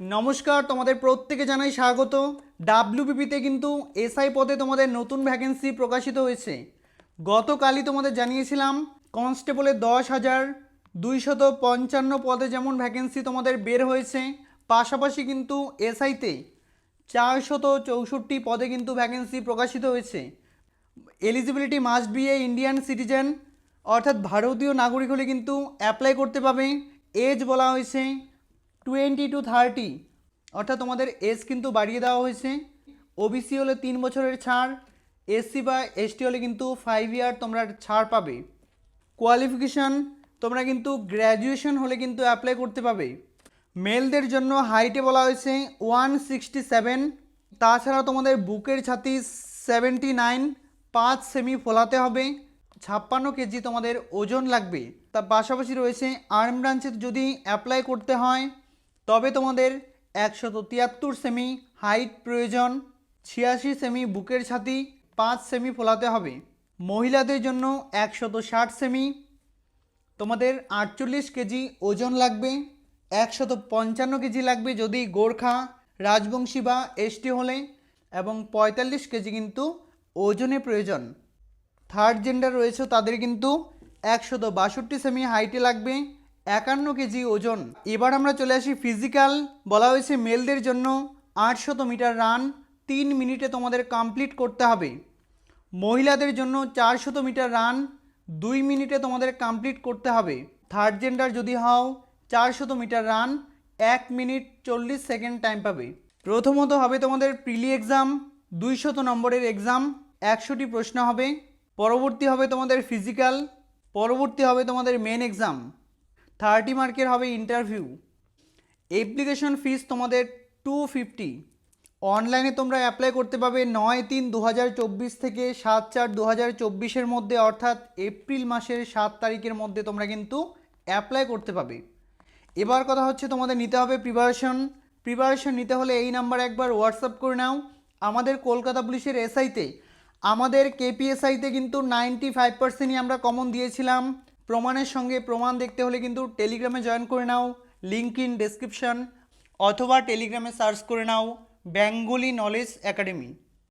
নমস্কার, তোমাদের প্রত্যেকে জানাই স্বাগত। ডাব্লিউবিপিতে কিন্তু এসআই পদে তোমাদের নতুন ভ্যাকেন্সি প্রকাশিত হয়েছে। গতকালই তোমাদের জানিয়েছিলাম কনস্টেবলের দশ হাজার দুইশত পঞ্চান্ন পদে যেমন ভ্যাকেন্সি তোমাদের বের হয়েছে, পাশাপাশি কিন্তু এসআইতে চারশত চৌষট্টি পদে কিন্তু ভ্যাকেন্সি প্রকাশিত হয়েছে। Eligibility must be a Indian citizen অর্থাৎ ভারতীয় নাগরিক হলে কিন্তু অ্যাপ্লাই করতে পাবে এজ বলা হয়েছে টোয়েন্টি টু থার্টি। অর্থাৎ তোমাদের এজ কিন্তু বাড়িয়ে দেওয়া হয়েছে। ওবিসি হলে তিন বছরের ছাড়। এসসি বা এসটি হলে কিন্তু ফাইভ ইয়ার তোমরা ছাড় পাবে। কোয়ালিফিকেশান তোমরা কিন্তু গ্র্যাজুয়েশন হলে কিন্তু অ্যাপ্লাই করতে পাবে। মেলদের জন্য হাইটে বলা হয়েছে ওয়ান সিক্সটি সেভেন তাছাড়া তোমাদের বুকের ছাতি সেভেন্টি নাইন পাঁচ সেমি ফোলাতে হবে। ছাপ্পান্ন কেজি তোমাদের ওজন লাগবে। তার পাশাপাশি রয়েছে আর্ম ব্রাঞ্চে যদি অ্যাপ্লাই করতে হয় তবে তোমাদের একশত তিয়াত্তর সেমি হাইট প্রয়োজন, ছিয়াশি সেমি বুকের ছাতি, পাঁচ সেমি ফোলাতে হবে। মহিলাদের জন্য একশত ষাট সেমি তোমাদের আটচল্লিশ কেজি ওজন লাগবে, একশত পঞ্চান্ন কেজি লাগবে যদি গোর্খা, রাজবংশী বা এসটি হলে, এবং পঁয়তাল্লিশ কেজি কিন্তু ওজনে প্রয়োজন। থার্ড জেন্ডার রয়েছে তাদের কিন্তু একশত বাষট্টি সেমি হাইটে লাগবে একান্ন কেজি ওজন। এবার আমরা চলে আসি ফিজিক্যাল বলা হয়েছে মেলদের জন্য আটশত মিটার রান, তিন মিনিটে তোমাদের কমপ্লিট করতে হবে। মহিলাদের জন্য চারশত মিটার রান, দুই মিনিটে তোমাদের কমপ্লিট করতে হবে। থার্ড জেন্ডার যদি হও, চারশত মিটার রান, এক মিনিট চল্লিশ সেকেন্ড টাইম পাবে। প্রথমত হবে তোমাদের প্রিলি এক্সাম দুইশত নম্বরের এক্সাম একশোটি প্রশ্ন হবে। পরবর্তী হবে তোমাদের ফিজিক্যাল পরবর্তী হবে তোমাদের মেন এক্সাম থার্টি মার্কের হবে ইন্টারভিউ। অ্যাপ্লিকেশন ফিস তোমাদের টু ফিফটি অনলাইনে তোমরা অ্যাপ্লাই করতে পারবে নয় তিন দু থেকে সাত চার দু হাজার মধ্যে, অর্থাৎ এপ্রিল মাসের সাত তারিখের মধ্যে তোমরা কিন্তু অ্যাপ্লাই করতে পারবে। এবার কথা হচ্ছে তোমাদের নিতে হবে প্রিপারেশন প্রিপারেশন নিতে হলে এই নাম্বার একবার হোয়াটসঅ্যাপ করে নাও। আমাদের কলকাতা পুলিশের এসআইতে আমাদের কেপিএসআইতে কিন্তু নাইনটি ফাইভ পার্সেন্টই আমরা কমন দিয়েছিলাম। প্রমাণের সঙ্গে প্রমাণ দেখতে হলে কিন্তু টেলিগ্রামে জয়েন করে নাও লিঙ্ক ইন ডেসক্রিপশন অথবা টেলিগ্রামে সার্চ করে নাও বেঙ্গলি নলেজ একাডেমি